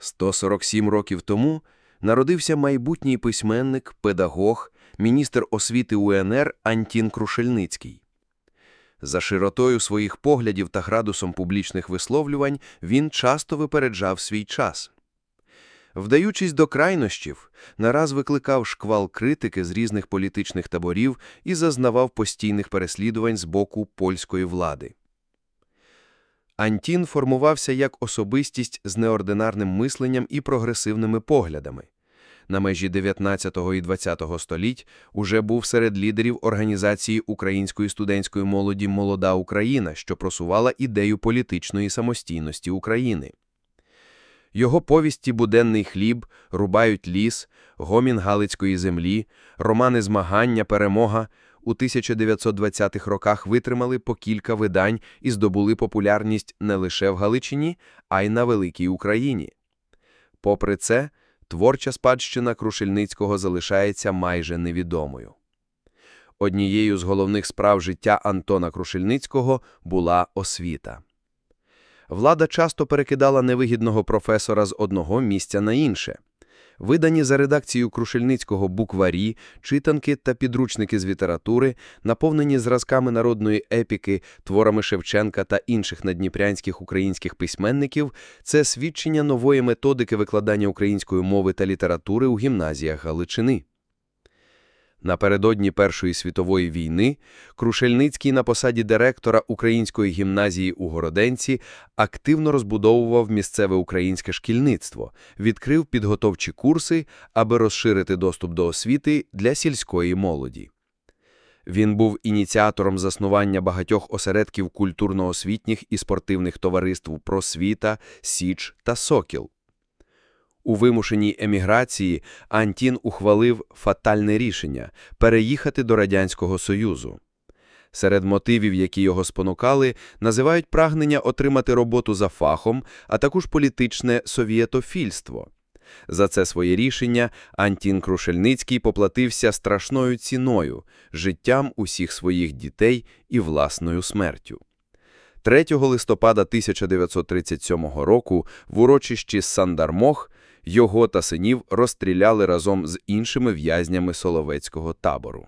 147 років тому народився майбутній письменник, педагог, міністр освіти УНР Антін Крушельницький. За широтою своїх поглядів та градусом публічних висловлювань він часто випереджав свій час. Вдаючись до крайнощів, нараз викликав шквал критики з різних політичних таборів і зазнавав постійних переслідувань з боку польської влади. Антін формувався як особистість з неординарним мисленням і прогресивними поглядами. На межі 19 і 20 століть уже був серед лідерів організації української студентської молоді «Молода Україна», що просувала ідею політичної самостійності України. Його повісті «Буденний хліб», «Рубають ліс», «Гомін Галицької землі», романи «Змагання», «Перемога» у 1920-х роках витримали по кілька видань і здобули популярність не лише в Галичині, а й на Великій Україні. Попри це, творча спадщина Крушельницького залишається майже невідомою. Однією з головних справ життя Антона Крушельницького була освіта. Влада часто перекидала невигідного професора з одного місця на інше. Видані за редакцією Крушельницького букварі, читанки та підручники з літератури, наповнені зразками народної епіки, творами Шевченка та інших надніпрянських українських письменників, це свідчення нової методики викладання української мови та літератури у гімназіях Галичини. Напередодні Першої світової війни Крушельницький на посаді директора Української гімназії у Городенці активно розбудовував місцеве українське шкільництво, відкрив підготовчі курси, аби розширити доступ до освіти для сільської молоді. Він був ініціатором заснування багатьох осередків культурно-освітніх і спортивних товариств «Просвіта», «Січ» та «Сокіл». У вимушеній еміграції Антін ухвалив фатальне рішення – переїхати до Радянського Союзу. Серед мотивів, які його спонукали, називають прагнення отримати роботу за фахом, а також політичне совєтофільство. За це своє рішення Антін Крушельницький поплатився страшною ціною – життям усіх своїх дітей і власною смертю. 3 листопада 1937 року в урочищі Сандармох його та синів розстріляли разом з іншими в'язнями Соловецького табору.